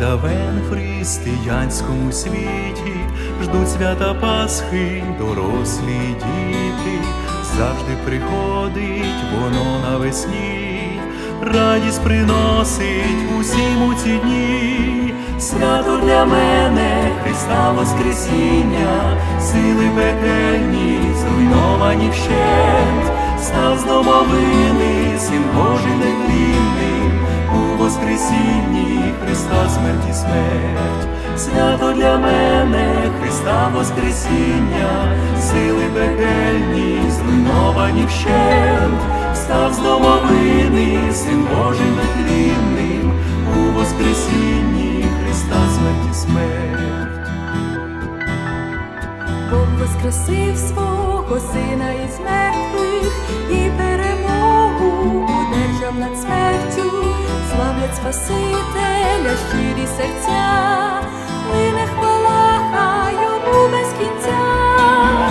давен в християнському світі. Ждуть свята Пасхи, дорослі діти, завжди приходить воно навесні, радість приносить усім у ці дні. Свято для мене Христа Воскресіння, сили пекельні, зруйновані вщент, став з домовини, син Божий нетлінний, смерть і смерть, свято для мене Христа Воскресіння, сили пекельні, зруйновані вщент, став з домовини, син Божий нетлінним, у Воскресінні Христа смерть і смерть. Бог воскресив свого сина із мертвих і перемогу одержав над смертю, славлять Спасителя, щирі серця, лине хвала йому без кінця.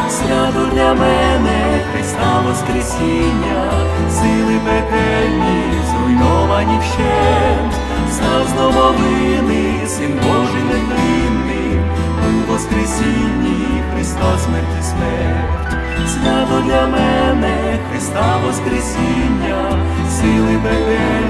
Свято для мене Христа Воскресіння, сили пекельні, зруйновані вщент, став з домовини, син Божий нетлінний, у Воскресінні Христа смерть і смерть, свято для мене Христа Воскресіння, сили пекельні,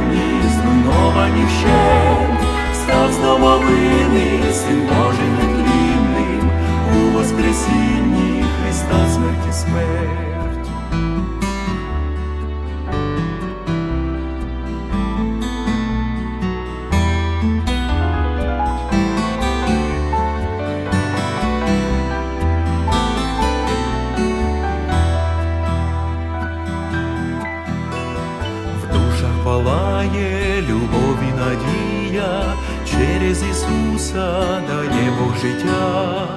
палає любов і надія, через Ісуса дає Бог життя,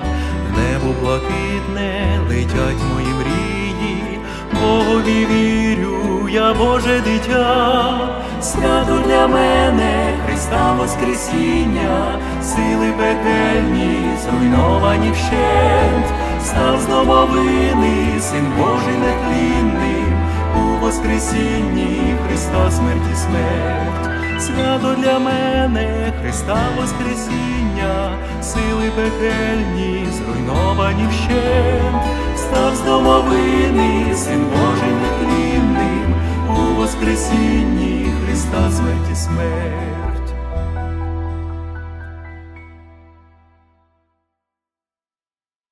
в небо блакитне летять мої мрії, Богові вірю, я Боже дитя, свято для мене Христа Воскресіння, сили пекельні, зруйновані вщент, став з домовини, син Божий нетлінний, Воскресінні Христа смерть і смерть, свято для мене Христа Воскресіння, сили пекельні, зруйновані вщент, став з домовини, син